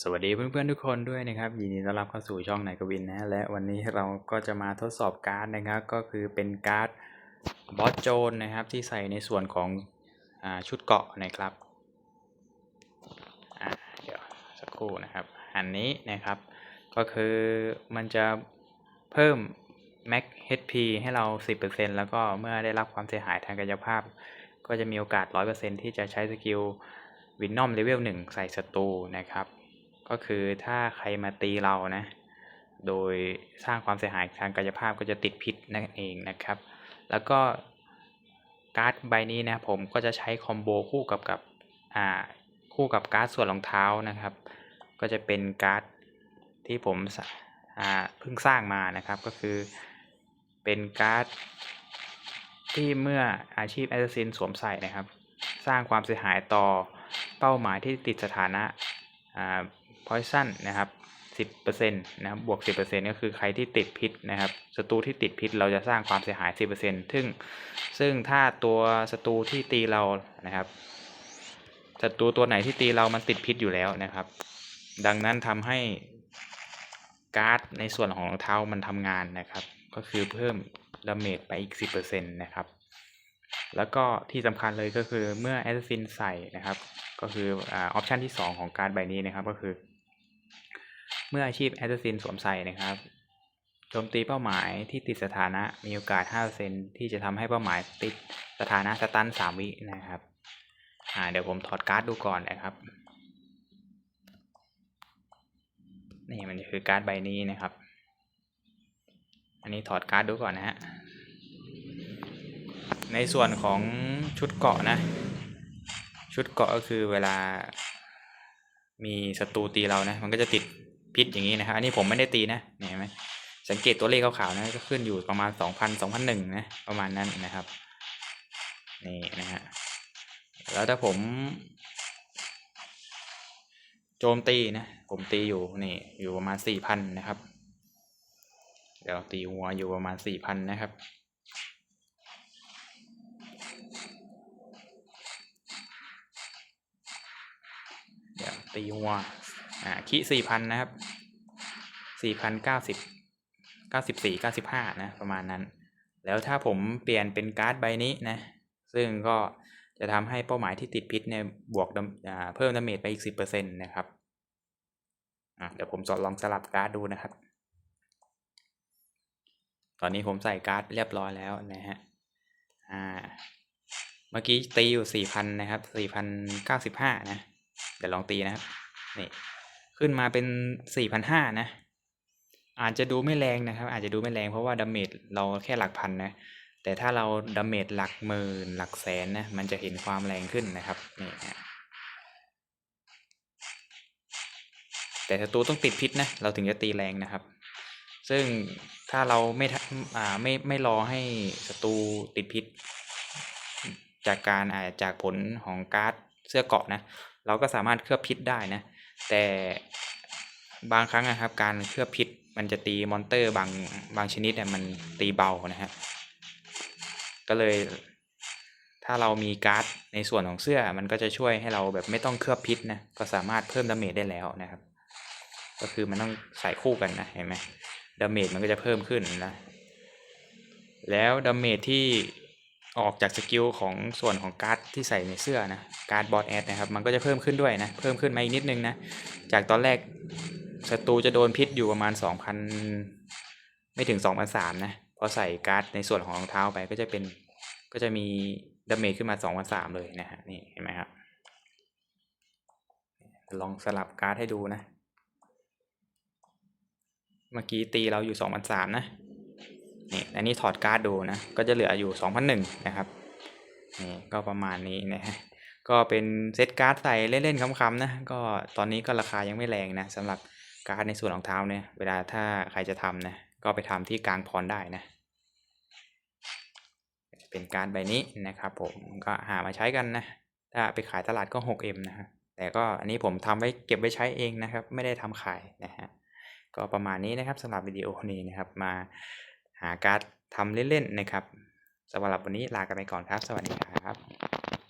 สวัสดีเพื่อนๆทุกคนด้วยนะครับยินดีต้อนรับเข้าสู่ช่องนายกวินนะและวันนี้เราก็จะมาทดสอบการ์ดนะครับ ก็คือเป็นการ์ดบอสโจนนะครับ ที่ใส่ในส่วนของอชุดเกาะนะครับเดี๋ยวสักครู่นะครับ อันนี้นะครับ ก็คือมันจะเพิ่ม Max HP ให้เรา 10%แล้วก็เมื่อได้รับความเสียหายทางกายภาพ ก็จะมีโอกาส 100%ที่จะใช้สกิลวินนอมเลเวล1ใส่ศัตรูนะครับ ก็คือถ้าใครมาตีเรานะ โดยสร้างความเสียหายทางกายภาพก็จะติดพิษนั่นเองนะครับ แล้วก็การ์ดใบนี้นะผมก็จะใช้คอมโบคู่กับกับอ่าคู่กับการ์ดส่วนรองเท้านะครับ ก็จะเป็นการ์ดที่ผมอ่าเพิ่งสร้างมานะครับก็คือเป็นการ์ดที่เมื่ออาชีพแอสซินสวมใส่นะครับ สร้างความเสียหายต่อเป้าหมายที่ติดสถานะอ่า poison นะครับ10%นะครับบวก 10%ก็คือใครที่ติดพิษนะครับศัตรูที่ติดพิษเราจะสร้างความเสียหาย 10%ซึ่งซึ่งถ้าตัวศัตรูที่ตีเรานะครับศัตรูตัวไหนที่ตีเรามันติดพิษอยู่แล้วนะครับ ดังนั้นทำให้การ์ดในส่วนของรองเท้ามันทำงานนะครับ ก็คือเพิ่มดาเมจไปอีก 10%นะครับ แล้วก็ที่สำคัญเลยก็คือเมื่อแอสซินใส่นะครับ ก็คือออปชันที่ 2 ของการใบนี้นะครับก็คือ เมื่ออาชีพแอสซินสวมใส่นะครับโจมตีเป้าหมายที่ติดสถานะมีโอกาส5%ที่จะทำให้เป้าหมายติดสถานะสตัน3วินะครับอ่าเดี๋ยวผมถอดการ์ดดูก่อนนะครับนี่มันคือการ์ดใบนี้นะครับ อันนี้ถอดการ์ดดูก่อนนะฮะในส่วนของชุดเกาะนะ ชุดเกาะก็คือเวลามีศัตรูตีเรานะ มันก็จะติด พิษอย่างนี้นะครับอันนี้ผมไม่ได้ตีนะเห็นไหมสังเกตตัวเลขขาวๆนะก็ขึ้นอยู่ประมาณสองพันสองพันหนึ่งนะประมาณนั้นนะครับนี่นะฮะแล้วถ้าผม โจมตีนะผมตีอยู่นี่อยู่ประมาณสี่พันนะครับ เดี๋ยวตีหัวอยู่ประมาณสี่พันนะครับเดี๋ยวตีหัว อ่าคิสี่พันนะครับสี่พันเก้าสิบเก้าสิบสี่เก้าสิบห้านะ ประมาณนั้น แล้วถ้าผมเปลี่ยนเป็นการ์ดใบนี้นะ ซึ่งก็จะทำให้เป้าหมายที่ติดพิษเนี่ยบวกอ่าเพิ่มดาเมจไปอีกสิบเปอร์เซ็นต์นะครับอะเดี๋ยวผมจะลองสลับการ์ดดูนะครับ ตอนนี้ผมใส่การ์ดเรียบร้อยแล้วนะฮะ อ่า เมื่อกี้ตีอยู่สี่พันนะครับสี่พันเก้าสิบห้านะ เดี๋ยวลองตีนะครับ นี่ ขึ้นมาเป็นสี่พันห้านะ อาจจะดูไม่แรงนะครับ อาจจะดูไม่แรงเพราะว่าดาเมจเราแค่หลักพันนะ แต่ถ้าเราดาเมจหลักหมื่นหลักแสนนะ มันจะเห็นความแรงขึ้นนะครับ นี่นะแต่ศัตรูต้องติดพิษนะ เราถึงจะตีแรงนะครับ ซึ่งถ้าเราไม่ทำอ่าไม่ไม่รอให้ศัตรูติดพิษ จากการอ่าจากผลของการ์ดเสื้อเกาะนะ เราก็สามารถเคลือบพิษได้นะ แต่บางครั้งนะครับ การเคลือบพิษมันจะตีมอนเตอร์บางบางชนิดเนี่ยมันตีเบานะฮะก็เลยถ้าเรามีการ์ดในส่วนของเสื้อมันก็จะช่วยให้เราแบบไม่ต้องเคลือบพิษนะก็สามารถเพิ่มดาเมจได้แล้วนะครับ ก็คือมันต้องใส่คู่กันนะเห็นไหมดาเมจมันก็จะเพิ่มขึ้นนะ แล้วดาเมจที่ ออกจากสกิลของส่วนของการ์ดที่ใส่ในเสื้อนะการ์ดบอสแอดนะครับมันก็จะเพิ่มขึ้นด้วยนะเพิ่มขึ้นมาอีกนิดนึงนะจากตอนแรกศัตรูจะโดนพิษอยู่ประมาณสองพันไม่ถึงสองพันสามนะพอใส่การ์ดในส่วนของรองเท้าไปก็จะเป็นก็จะมีดาเมจขึ้นมาสองพันสามเลยนะฮะนี่เห็นไหมครับลองสลับการ์ดให้ดูนะ เมื่อกี้ตีเราอยู่สองพันสามนะ นี่อันนี้ถอดการ์ดดูนะ ก็จะเหลืออยู่สองพันหนึ่งนะครับ นี่ก็ประมาณนี้นะฮะก็เป็นเซตการ์ดใส่เล่นๆคำๆนะ ก็ตอนนี้ก็ราคายังไม่แรงนะสำหรับการ์ดในส่วนของเท้าเนี่ย เวลาถ้าใครจะทำนะ ก็ไปทำที่กลางพรได้นะ เป็นการ์ดใบนี้นะครับผม ก็หามาใช้กันนะ ถ้าไปขายตลาดก็ 6M นะฮะ แต่ก็อันนี้ผมทำไว้เก็บไว้ใช้เองนะครับ ไม่ได้ทำขายนะฮะ ก็ประมาณนี้นะครับสำหรับวิดีโอนี้นะครับมา หาการ์ดทำเล่นๆนะครับสำหรับวันนี้ลากันไปก่อนครับ สวัสดีครับ